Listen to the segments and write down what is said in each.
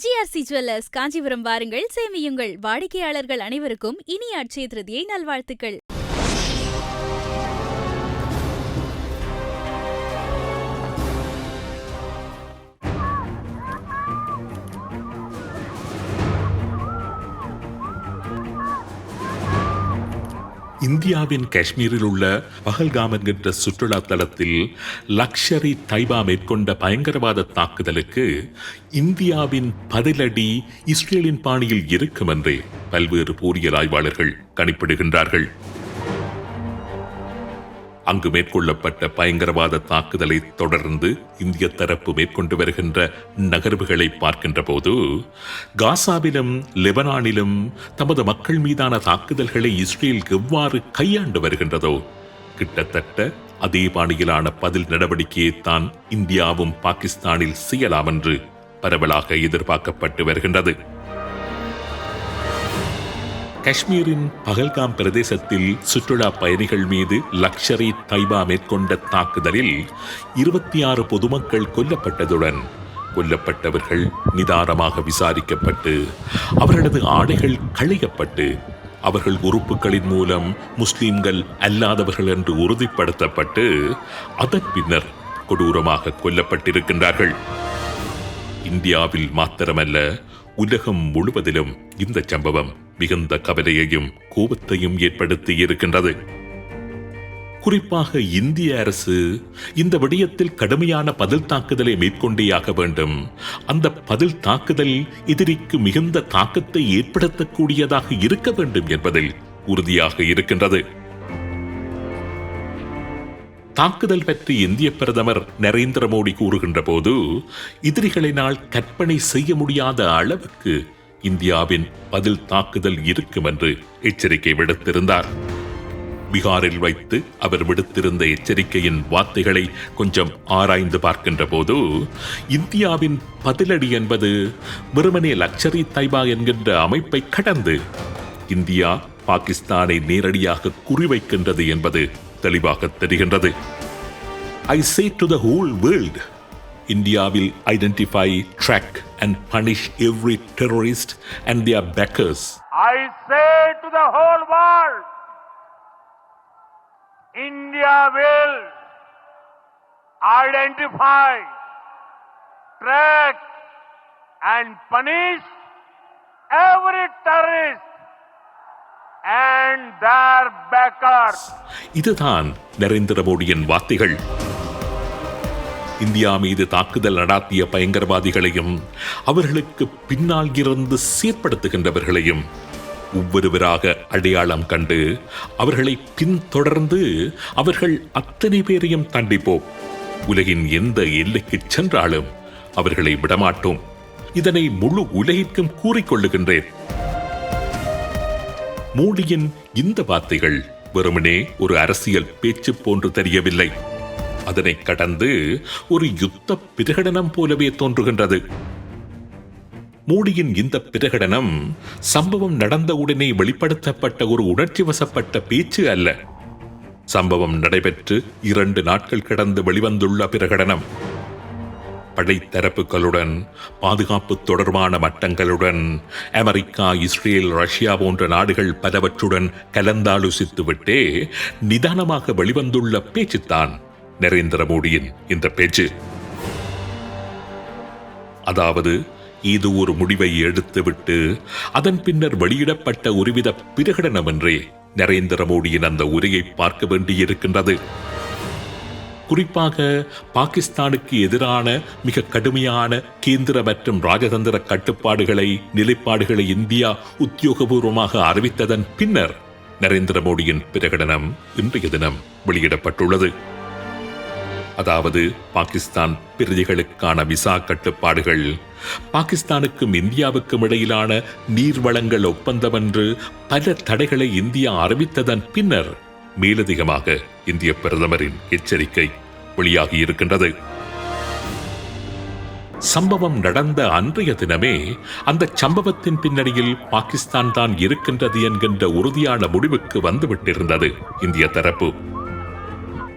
GRC jewellers Kanchipuram வாருங்கள். சேமியுங்கள். வாடிக்கையாளர்கள் அனைவருக்கும் இனிய அட்சய திருதியை நல்வாழ்த்துக்கள். இந்தியாவின் காஷ்மீரில் உள்ள பகல்காம் என்கின்ற சுற்றுலா தலத்தில் லக்ஷரி தைபா மேற்கொண்ட பயங்கரவாத தாக்குதலுக்கு இந்தியாவின் பதிலடி இஸ்ரேலின் பாணியில் இருக்கும் என்றே பல்வேறு போரியல் ஆய்வாளர்கள் கணிப்பிடுகின்றார்கள். அங்கு மேற்கொள்ளப்பட்ட பயங்கரவாத தாக்குதலை தொடர்ந்து இந்திய தரப்பு மேற்கொண்டு வருகின்ற நகர்வுகளை பார்க்கின்ற போது காசாவிலும் லெபனானிலும் தமது மக்கள் மீதான தாக்குதல்களை இஸ்ரேல் எவ்வாறு கையாண்டு வருகின்றதோ கிட்டத்தட்ட அதே பாணியிலான பதில் நடவடிக்கையை தான் இந்தியாவும் பாகிஸ்தானில் செய்யலாம் என்று பரவலாக எதிர்பார்க்கப்பட்டு வருகின்றது. காஷ்மீரின் பகல்காம் பிரதேசத்தில் சுற்றுலா பயணிகள் மீது லக்ஷரி தைபா மேற்கொண்ட தாக்குதலில் இருபத்தி ஆறு பொதுமக்கள் கொல்லப்பட்டதுடன் கொல்லப்பட்டவர்கள் நிதானமாக விசாரிக்கப்பட்டு அவர்களது ஆடைகள் களையப்பட்டு அவர்கள் உறுப்புகளின் மூலம் முஸ்லிம்கள் அல்லாதவர்கள் என்று உறுதிப்படுத்தப்பட்டு அதன் பின்னர் கொடூரமாக கொல்லப்பட்டிருக்கின்றார்கள். இந்தியாவில் மாத்திரமல்ல உலகம் முழுவதிலும் இந்த சம்பவம் மிகுந்த கவலையையும் கோபத்தையும் ஏற்படுத்தி இருக்கின்றது. குறிப்பாக இந்திய அரசு இந்த விடயத்தில் கடுமையான பதில் தாக்குதலை மேற்கொண்டேயாக வேண்டும். அந்த பதில் தாக்குதல் எதிரிக்கு மிகுந்த தாக்கத்தை ஏற்படுத்தக்கூடியதாக இருக்க வேண்டும் என்பதில் உறுதியாக இருக்கின்றது. தாக்குதல் பற்றி இந்திய பிரதமர் நரேந்திர மோடி கூறுகின்ற போது எதிரிகளினால் கற்பனை செய்ய முடியாத அளவுக்கு இந்தியாவின் பதில் தாக்குதல் இருக்கும் என்று எச்சரிக்கை விடுத்திருந்தார். பீகாரில் வைத்து அவர் விடுத்திருந்த எச்சரிக்கையின் வார்த்தைகளை கொஞ்சம் ஆராய்ந்து பார்க்கின்ற போது இந்தியாவின் பதிலடி என்பது வெறுமனே லக்ஷரி தைபா என்கின்ற அமைப்பை கடந்து இந்தியா பாகிஸ்தானை நேரடியாக குறிவைக்கின்றது என்பது தெளிவாக தெரிகின்றது. I say to the whole world India will identify, track, and punish every terrorist and their backers. I say to the whole world, India will identify, track, and punish every terrorist and their backers. இதுதான் நரேந்திர மோடியின் வார்த்தைகள் India மீது தாக்குதல் நடாத்திய பயங்கரவாதிகளையும் அவர்களுக்கு பின்னால் இருந்து சீர்படுத்துகின்றவர்களையும் ஒவ்வொருவராக அடையாளம் கண்டு அவர்களை பின்தொடர்ந்து அவர்கள் அத்தனை பேரையும் தண்டிப்போம். உலகின் எந்த எல்லைக்கு சென்றாலும் அவர்களை விடமாட்டோம். இதனை முழு உலகிற்கும் கூறிக்கொள்ளுகின்றேன். மோடியின் இந்த வார்த்தைகள் வெறுமனே ஒரு அரசியல் பேச்சு போன்று தெரியவில்லை. அதனை கடந்து ஒரு யுத்த பிரகடனம் போலவே தோன்றுகின்றது. மோடியின் இந்த பிரகடனம் சம்பவம் நடந்த உடனே வெளிப்படுத்தப்பட்ட ஒரு உணர்ச்சி வசப்பட்ட பேச்சு அல்ல. சம்பவம் நடைபெற்று இரண்டு நாட்கள் கடந்து வெளிவந்துள்ள பிரகடனம். படைத்தரப்புகளுடன் பாதுகாப்பு தொடர்பான மட்டங்களுடன் அமெரிக்கா இஸ்ரேல் ரஷ்யா போன்ற நாடுகள் பலவற்றுடன் கலந்தாலோசித்துவிட்டே நிதானமாக வெளிவந்துள்ள பேச்சுத்தான். நரேந்திர மோடியின் இந்த பேச்சு. அதாவது இது ஒரு முடிவை எடுத்துவிட்டு அதன் பின்னர் வெளியிடப்பட்ட ஒருவித பிரகடனம் என்றே நரேந்திர மோடியின் அந்த உரையை பார்க்க வேண்டியிருக்கின்றது. குறிப்பாக பாகிஸ்தானுக்கு எதிரான மிக கடுமையான கேந்திர மற்றும் ராஜதந்திர கட்டுப்பாடுகளை நிலைப்பாடுகளை இந்தியா உத்தியோகபூர்வமாக அறிவித்ததன் பின்னர் நரேந்திர மோடியின் பிரகடனம் இன்றைய தினம் வெளியிடப்பட்டுள்ளது. அதாவது பாகிஸ்தான் பிரஜைகளுக்கான விசா கட்டுப்பாடுகள். பாகிஸ்தானுக்கும் இந்தியாவுக்கும் இடையிலான நீர்வளங்கள் ஒப்பந்தம் என்று பல தடைகளை இந்தியா அறிவித்ததன் பின்னர் மேலதிகமாக இந்திய பிரதமரின் எச்சரிக்கை வெளியாகி இருக்கின்றது. சம்பவம் நடந்த அன்றைய தினமே அந்த சம்பவத்தின் பின்னணியில் பாகிஸ்தான் தான் இருக்கின்றது என்கின்ற உறுதியான முடிவுக்கு வந்துவிட்டிருந்தது இந்திய தரப்பு.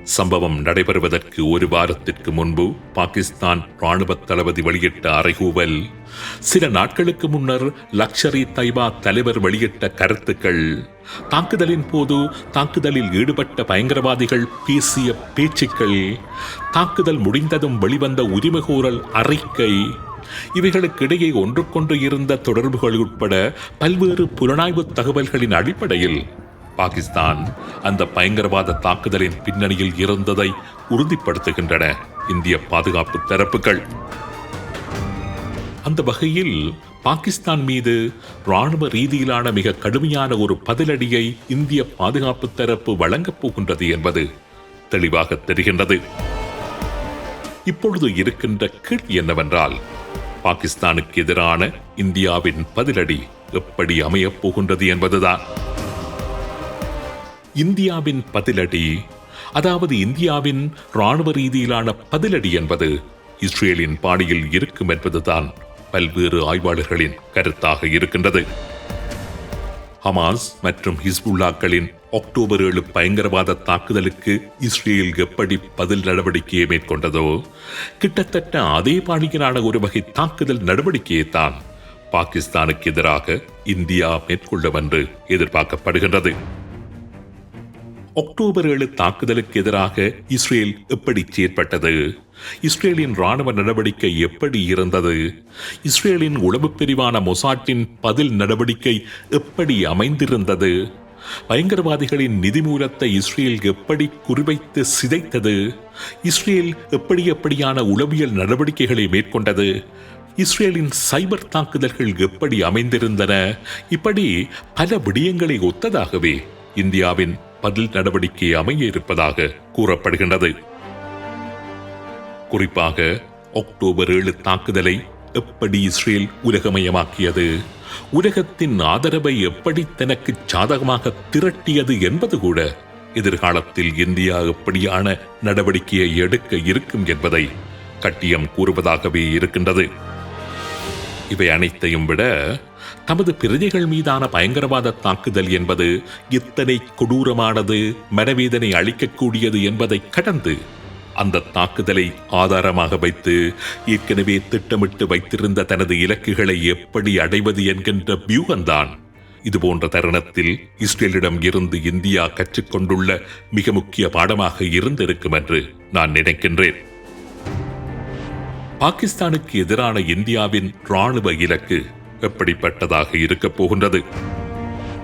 சம்பவம் நடைபெறுவதற்கு ஒரு வாரத்திற்கு முன்பு பாகிஸ்தான் ராணுவ தளபதி வெளியிட்ட அறைகூவல். சில நாட்களுக்கு முன்னர் லக்ஷரி தைபா தலைவர் வெளியிட்ட கருத்துக்கள். தாக்குதலின் போது தாக்குதலில் ஈடுபட்ட பயங்கரவாதிகள் பேசிய பேச்சுக்கள். தாக்குதல் முடிந்ததும் வெளிவந்த உரிமைகோரல் அறிக்கை. இவைகளுக்கிடையே ஒன்றுக்கொன்று இருந்த தொடர்புகள் உட்பட பல்வேறு புலனாய்வு தகவல்களின் அடிப்படையில் பாகிஸ்தான் அந்த பயங்கரவாத தாக்குதலின் பின்னணியில் இருந்ததை உறுதிப்படுத்துகின்றன இந்திய பாதுகாப்பு தரப்புகள். அந்த வகையில் பாகிஸ்தான் மீது ராணுவ ரீதியிலான மிக கடுமையான ஒரு பதிலடியை இந்திய பாதுகாப்பு தரப்பு வழங்கப் போகின்றது என்பது தெளிவாக தெரிகின்றது. இப்பொழுது இருக்கின்ற கேள்வி என்னவென்றால் பாகிஸ்தானுக்கு எதிரான இந்தியாவின் பதிலடி எப்படி அமையப் போகின்றது என்பதுதான். இந்தியாவின் பதிலடி. அதாவது இந்தியாவின் ராணுவ ரீதியிலான பதிலடி என்பது இஸ்ரேலின் பாணியில் இருக்கும் என்பதுதான் பல்வேறு ஆய்வாளர்களின் கருத்தாக இருக்கின்றது. ஹமாஸ் மற்றும் ஹிஸ்புல்லாக்களின் அக்டோபர் ஏழு பயங்கரவாத தாக்குதலுக்கு இஸ்ரேல் எப்படி பதில் நடவடிக்கையை மேற்கொண்டதோ கிட்டத்தட்ட அதே பாணியிலான ஒரு வகை தாக்குதல் நடவடிக்கையை தான் பாகிஸ்தானுக்கு எதிராக இந்தியா மேற்கொள்ளும் என்று எதிர்பார்க்கப்படுகின்றது. அக்டோபர் ஏழு தாக்குதலுக்கு எதிராக இஸ்ரேல் எப்படி செயற்பட்டது? இஸ்ரேலின் ராணுவ நடவடிக்கை எப்படி இருந்தது? இஸ்ரேலின் உளவு பிரிவான மொசாட்டின் பதில் நடவடிக்கை எப்படி அமைந்திருந்தது? பயங்கரவாதிகளின் நிதி மூலத்தை இஸ்ரேல் எப்படி குறிவைத்து சிதைத்தது? இஸ்ரேல் எப்படி எப்படியான உளவியல் நடவடிக்கைகளை மேற்கொண்டது? இஸ்ரேலின் சைபர் தாக்குதல்கள் எப்படி அமைந்திருந்தன? இப்படி பல விடயங்களை ஒத்ததாகவே இந்தியாவின் பதில் நடவடிக்கை அமைய இருப்பதாக கூறப்படுகின்றது. குறிப்பாக அக்டோபர் ஏழு தாக்குதலை எப்படி இஸ்ரேல் உலகமயமாக்கியது? உலகத்தின் ஆதரவை எப்படி தனக்கு சாதகமாக திரட்டியது என்பது கூட எதிர்காலத்தில் இந்தியா எப்படியான நடவடிக்கையை எடுக்க இருக்கும் என்பதை கட்டியம் கூறுவதாகவே இருக்கின்றது. இவை அனைத்தையும் விட தமது பிரஜைகள் மீதான பயங்கரவாத தாக்குதல் என்பது எத்தனை கொடூரமானது மனவேதனை அளிக்கக்கூடியது என்பதை கடந்து அந்த தாக்குதலை ஆதாரமாக வைத்து ஏற்கனவே திட்டமிட்டு வைத்திருந்த தனது இலக்குகளை எப்படி அடைவது என்கின்ற வியூகம்தான் இதுபோன்ற தருணத்தில் இஸ்ரேலிடம் இருந்து இந்தியா கற்றுக்கொண்டுள்ள மிக முக்கிய பாடமாக இருந்திருக்கும் என்று நான் நினைக்கின்றேன். பாகிஸ்தானுக்கு எதிரான இந்தியாவின் ராணுவ இலக்கு எப்படிப்பட்டதாக இருக்கப் போகின்றது?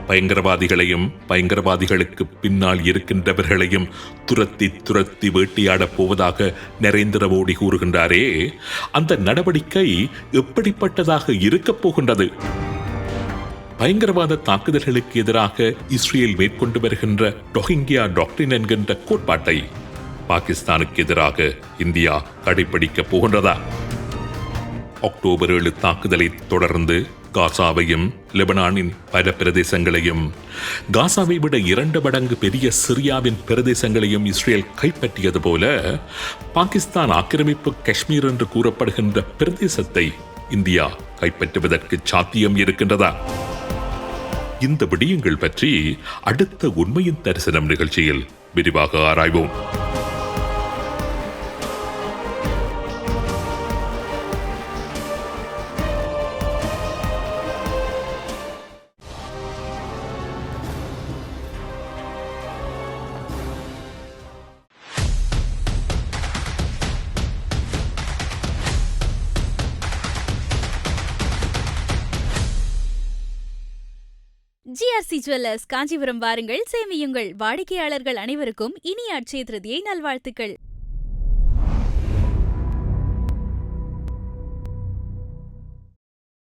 பயங்கரவாதிகளையும் பயங்கரவாதிகளுக்கு பின்னால் இருக்கின்றவர்களையும் துரத்தி துரத்தி வேட்டையாடப் போவதாக நரேந்திர மோடி கூறுகின்றாரே அந்த நடவடிக்கை எப்படிப்பட்டதாக இருக்கப் போகின்றது? பயங்கரவாத தாக்குதல்களுக்கு எதிராக இஸ்ரேல் மேற்கொண்டு வருகின்ற டொஹிங்கியா டாக்டின் என்கின்ற கோட்பாட்டை பாகிஸ்தானுக்கு எதிராக இந்தியா கடைபிடிக்கப் போகின்றதா? அக்டோபர் ஏழு தாக்குதலை தொடர்ந்து காசாவையும் லெபனானின் பல பிரதேசங்களையும் காசாவை விட இரண்டு மடங்கு பெரிய சிரியாவின் பிரதேசங்களையும் இஸ்ரேல் கைப்பற்றியது போல பாகிஸ்தான் ஆக்கிரமிப்பு காஷ்மீர் என்று கூறப்படுகின்ற பிரதேசத்தை இந்தியா கைப்பற்றுவதற்கு சாத்தியம் இருக்கின்றதா? இந்த விடயங்கள் பற்றி அடுத்த உண்மையின் தரிசனம் நிகழ்ச்சியில் விரிவாக ஆராய்வோம். ஜிஆர்சி ஜுவல்லர்ஸ் காஞ்சிபுரம் வாருங்கள். சேமியுங்கள். வாடிக்கையாளர்கள் அனைவருக்கும் இனிய அட்சய திருதியை நல்வாழ்த்துக்கள்.